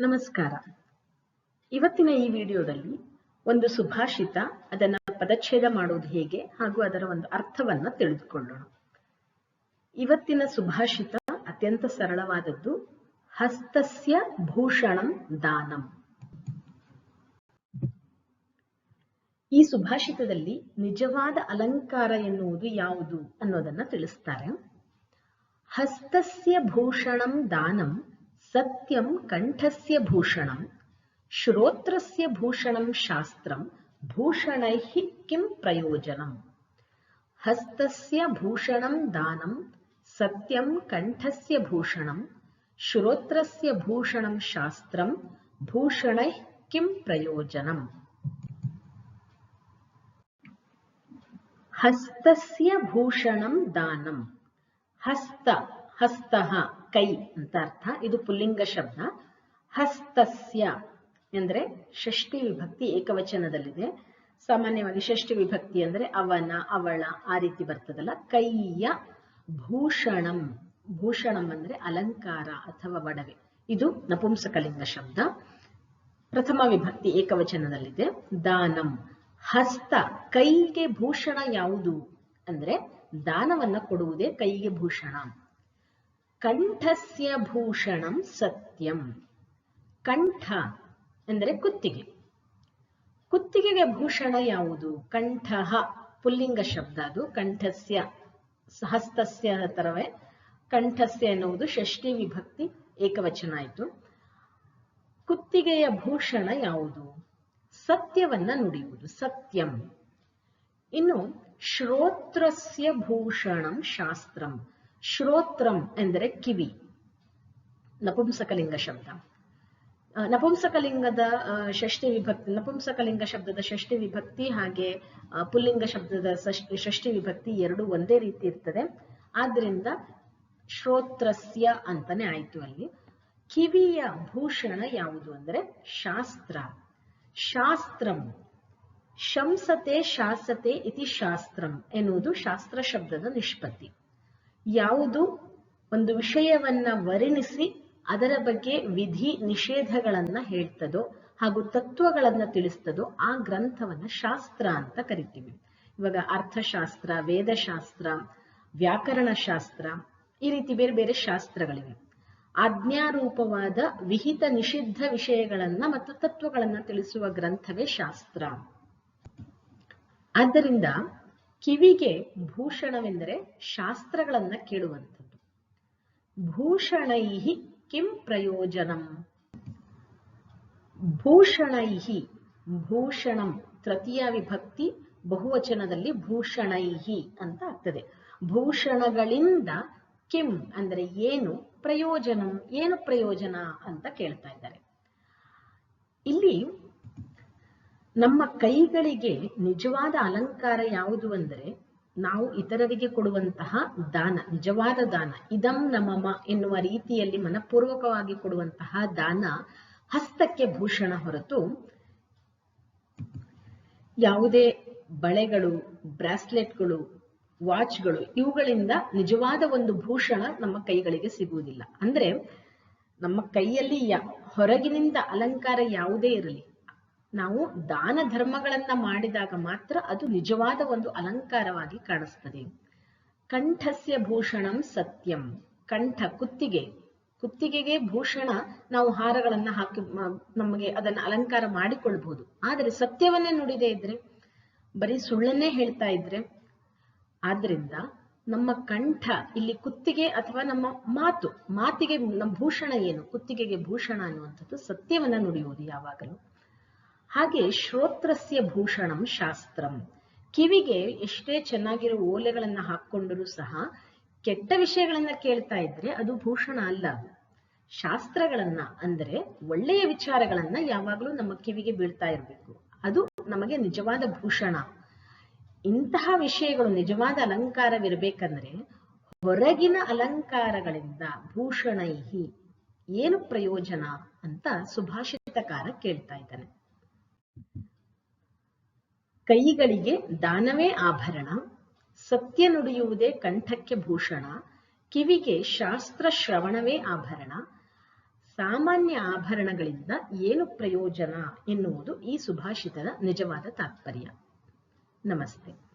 ನಮಸ್ಕಾರ. ಇವತ್ತಿನ ಈ ವಿಡಿಯೋದಲ್ಲಿ ಒಂದು ಸುಭಾಷಿತ ಅದನ್ನ ಪದಚ್ಛೇದ ಮಾಡುವುದು ಹೇಗೆ ಹಾಗೂ ಅದರ ಒಂದು ಅರ್ಥವನ್ನ ತಿಳಿದುಕೊಳ್ಳೋಣ. ಇವತ್ತಿನ ಸುಭಾಷಿತ ಅತ್ಯಂತ ಸರಳವಾದದ್ದು, ಹಸ್ತಸ್ಯ ಭೂಷಣಂ ದಾನಂ. ಈ ಸುಭಾಷಿತದಲ್ಲಿ ನಿಜವಾದ ಅಲಂಕಾರ ಎನ್ನುವುದು ಯಾವುದು ಅನ್ನೋದನ್ನ ತಿಳಿಸ್ತಾರೆ. ಹಸ್ತಸ್ಯ ಭೂಷಣಂ ದಾನಂ ಸತ್ಯಂ ಕಂಠಸ್ಯ ಭೂಷಣಂ ಶ್ರೋತ್ರಸ್ಯ ಭೂಷಣಂ ಶಾಸ್ತ್ರಂ ಭೂಷಣೈಃ ಕಿಂ ಪ್ರಯೋಜನಂ ಹಸ್ತಸ್ಯ ಭೂಷಣಂ ದಾನಂ ಸತ್ಯಂ ಕಂಠಸ್ಯ ಭೂಷಣಂ ಶ್ರೋತ್ರಸ್ಯ ಭೂಷಣಂ ಶಾಸ್ತ್ರಂ ಭೂಷಣೈಃ ಕಿಂ ಪ್ರಯೋಜನಂ ಹಸ್ತಸ್ಯ ಭೂಷಣಂ ದಾನಂ ಹಸ್ತ ಹಸ್ತಃ, ಕೈ ಅಂತ ಅರ್ಥ. ಇದು ಪುಲ್ಲಿಂಗ ಶಬ್ದ. ಹಸ್ತಸ್ಯ ಅಂದ್ರೆ ಷಷ್ಠಿ ವಿಭಕ್ತಿ ಏಕವಚನದಲ್ಲಿದೆ. ಸಾಮಾನ್ಯವಾಗಿ ಷಷ್ಠಿ ವಿಭಕ್ತಿ ಅಂದ್ರೆ ಅವನ, ಅವಳ ಆ ರೀತಿ ಬರ್ತದಲ್ಲ. ಕೈಯ ಭೂಷಣಂ. ಭೂಷಣಂ ಅಂದ್ರೆ ಅಲಂಕಾರ ಅಥವಾ ಒಡವೆ. ಇದು ನಪುಂಸಕಲಿಂಗ ಶಬ್ದ. ಪ್ರಥಮ ವಿಭಕ್ತಿ ಏಕವಚನದಲ್ಲಿದೆ. ದಾನಂ. ಹಸ್ತ, ಕೈಗೆ ಭೂಷಣ ಯಾವುದು? ಅಂದ್ರೆ ದಾನವನ್ನ ಕೊಡುವುದೇ ಕೈಗೆ ಭೂಷಣ. ಕಂಠಸ್ಯ ಭೂಷಣಂ ಸತ್ಯಂ. ಕಂಠ ಅಂದರೆ ಕುತ್ತಿಗೆ. ಕುತ್ತಿಗೆಗೆ ಭೂಷಣ ಯಾವುದು? ಕಂಠ, ಪುಲ್ಲಿಂಗ ಶಬ್ದ ಅದು. ಕಂಠಸ್ಯ ಹಸ್ತಸ್ಯ ತರವೇ ಕಂಠಸ್ಯ ಎನ್ನುವುದು ಷಷ್ಠಿ ವಿಭಕ್ತಿ ಏಕವಚನ ಆಯಿತು. ಕುತ್ತಿಗೆಯ ಭೂಷಣ ಯಾವುದು? ಸತ್ಯವನ್ನ ನುಡಿಯುವುದು, ಸತ್ಯಂ. ಇನ್ನು ಶ್ರೋತ್ರಸ್ಯ ಭೂಷಣಂ ಶಾಸ್ತ್ರಂ. ಶ್ರೋತ್ರಂ ಎಂದರೆ ಕಿವಿ. ನಪುಂಸಕಲಿಂಗ ಶಬ್ದ. ನಪುಂಸಕಲಿಂಗದ ಷಷ್ಠಿ ವಿಭಕ್ತಿ, ನಪುಂಸಕಲಿಂಗ ಶಬ್ದದ ಷಷ್ಠಿ ವಿಭಕ್ತಿ ಹಾಗೆ ಪುಲ್ಲಿಂಗ ಶಬ್ದದ ಷಷ್ಠಿ ವಿಭಕ್ತಿ ಎರಡು ಒಂದೇ ರೀತಿ ಇರ್ತದೆ. ಆದ್ರಿಂದ ಶ್ರೋತ್ರಸ್ಯ ಅಂತಾನೆ ಆಯ್ತು ಅಲ್ಲಿ. ಕಿವಿಯ ಭೂಷಣ ಯಾವುದು ಅಂದ್ರೆ ಶಾಸ್ತ್ರ. ಶಾಸ್ತ್ರಂ. ಶಂಸತೆ ಶಾಸತೆ ಇತಿ ಶಾಸ್ತ್ರಂ ಎನ್ನುವುದು ಶಾಸ್ತ್ರ ಶಬ್ದದ ನಿಷ್ಪತ್ತಿ. ಯಾವುದು? ಒಂದು ವಿಷಯವನ್ನ ವರ್ಣಿಸಿ ಅದರ ಬಗ್ಗೆ ವಿಧಿ ನಿಷೇಧಗಳನ್ನ ಹೇಳ್ತದೋ ಹಾಗೂ ತತ್ವಗಳನ್ನ ತಿಳಿಸ್ತದೋ ಆ ಗ್ರಂಥವನ್ನ ಶಾಸ್ತ್ರ ಅಂತ ಕರಿತೀವಿ. ಇವಾಗ ಅರ್ಥಶಾಸ್ತ್ರ, ವೇದಶಾಸ್ತ್ರ ವ್ಯಾಕರಣ ಶಾಸ್ತ್ರ ಈ ರೀತಿ ಬೇರೆ ಬೇರೆ ಶಾಸ್ತ್ರಗಳಿವೆ. ಆಜ್ಞಾರೂಪವಾದ ವಿಹಿತ ನಿಷಿದ್ಧ ವಿಷಯಗಳನ್ನ ಮತ್ತು ತತ್ವಗಳನ್ನ ತಿಳಿಸುವ ಗ್ರಂಥವೇ ಶಾಸ್ತ್ರ. ಆದ್ದರಿಂದ ಕಿವಿಗೆ ಭೂಷಣವೆಂದರೆ ಶಾಸ್ತ್ರಗಳನ್ನ ಕೇಳುವಂಥದ್ದು. ಭೂಷಣೈಹಿ ಕಿಂ ಪ್ರಯೋಜನಂ. ಭೂಷಣೈಹಿ, ಭೂಷಣಂ, ತೃತೀಯ ವಿಭಕ್ತಿ, ಬಹುವಚನದಲ್ಲಿ ಭೂಷಣೈಹಿ ಅಂತ ಆಗ್ತದೆ. ಭೂಷಣಗಳಿಂದ ಕಿಂ ಅಂದರೆ ಏನು, ಪ್ರಯೋಜನಂ, ಏನು ಪ್ರಯೋಜನ ಅಂತ ಕೇಳ್ತಾ ಇದ್ದಾರೆ. ಇಲ್ಲಿ ನಮ್ಮ ಕೈಗಳಿಗೆ ನಿಜವಾದ ಅಲಂಕಾರ ಯಾವುದು ಅಂದರೆ ನಾವು ಇತರರಿಗೆ ಕೊಡುವಂತಹ ದಾನ, ನಿಜವಾದ ದಾನ, ಇದಂ ನಮಮ ಎನ್ನುವ ರೀತಿಯಲ್ಲಿ ಮನಪೂರ್ವಕವಾಗಿ ಕೊಡುವಂತಹ ದಾನ ಹಸ್ತಕ್ಕೆ ಭೂಷಣ ಹೊರತು ಯಾವುದೇ ಬಳೆಗಳು, ಬ್ರಾಸ್ಲೆಟ್ಗಳು, ವಾಚ್ಗಳು ಇವುಗಳಿಂದ ನಿಜವಾದ ಒಂದು ಭೂಷಣ ನಮ್ಮ ಕೈಗಳಿಗೆ ಸಿಗುವುದಿಲ್ಲ. ಅಂದ್ರೆ ನಮ್ಮ ಕೈಯಲ್ಲಿ ಹೊರಗಿನಿಂದ ಅಲಂಕಾರ ಯಾವುದೇ ಇರಲಿ ನಾವು ದಾನ ಧರ್ಮಗಳನ್ನ ಮಾಡಿದಾಗ ಮಾತ್ರ ಅದು ನಿಜವಾದ ಒಂದು ಅಲಂಕಾರವಾಗಿ ಕಾಣಿಸ್ತದೆ. ಕಂಠಸ್ಯ ಭೂಷಣಂ ಸತ್ಯಂ. ಕಂಠ ಕುತ್ತಿಗೆ. ಕುತ್ತಿಗೆಗೆ ಭೂಷಣ ನಾವು ಹಾರಗಳನ್ನ ಹಾಕಿ ನಮಗೆ ಅದನ್ನ ಅಲಂಕಾರ ಮಾಡಿಕೊಳ್ಬಹುದು. ಆದರೆ ಸತ್ಯವನ್ನೇ ನುಡಿದೇ ಇದ್ರೆ, ಬರೀ ಸುಳ್ಳನ್ನೇ ಹೇಳ್ತಾ ಇದ್ರೆ, ಆದ್ರಿಂದ ನಮ್ಮ ಕಂಠ, ಇಲ್ಲಿ ಕುತ್ತಿಗೆ ಅಥವಾ ನಮ್ಮ ಮಾತು, ಮಾತಿಗೆ ನಮ್ಮ ಭೂಷಣ ಏನು? ಕುತ್ತಿಗೆಗೆ ಭೂಷಣ ಅನ್ನುವಂಥದ್ದು ಸತ್ಯವನ್ನ ನುಡಿಯುವುದು ಯಾವಾಗಲೂ. ಹಾಗೆ ಶ್ರೋತ್ರಸ್ಯ ಭೂಷಣಂ ಶಾಸ್ತ್ರಂ. ಕಿವಿಗೆ ಎಷ್ಟೇ ಚೆನ್ನಾಗಿರೋ ಓಲೆಗಳನ್ನ ಹಾಕೊಂಡರೂ ಸಹ ಕೆಟ್ಟ ವಿಷಯಗಳನ್ನ ಕೇಳ್ತಾ ಇದ್ರೆ ಅದು ಭೂಷಣ ಅಲ್ಲ. ಶಾಸ್ತ್ರಗಳನ್ನ ಅಂದ್ರೆ ಒಳ್ಳೆಯ ವಿಚಾರಗಳನ್ನ ಯಾವಾಗಲೂ ನಮ್ಮ ಕಿವಿಗೆ ಬೀಳ್ತಾ ಇರಬೇಕು. ಅದು ನಮಗೆ ನಿಜವಾದ ಭೂಷಣ. ಇಂತಹ ವಿಷಯಗಳು ನಿಜವಾದ ಅಲಂಕಾರವಿರಬೇಕಂದ್ರೆ ಹೊರಗಿನ ಅಲಂಕಾರಗಳಿಂದ ಭೂಷಣೈಹಿ ಏನು ಪ್ರಯೋಜನ ಅಂತ ಸುಭಾಷಿತಕಾರ ಕೇಳ್ತಾ ಇದ್ದಾನೆ. ಕೈಗಳಿಗೆ ದಾನವೇ ಆಭರಣ, ಸತ್ಯ ನುಡಿಯುವುದೇ ಕಂಠಕ್ಕೆ ಭೂಷಣ, ಕಿವಿಗೆ ಶಾಸ್ತ್ರ ಶ್ರವಣವೇ ಆಭರಣ. ಸಾಮಾನ್ಯ ಆಭರಣಗಳಿಂದ ಏನು ಪ್ರಯೋಜನ ಎನ್ನುವುದು ಈ ಸುಭಾಷಿತದ ನಿಜವಾದ ತಾತ್ಪರ್ಯ. ನಮಸ್ತೆ.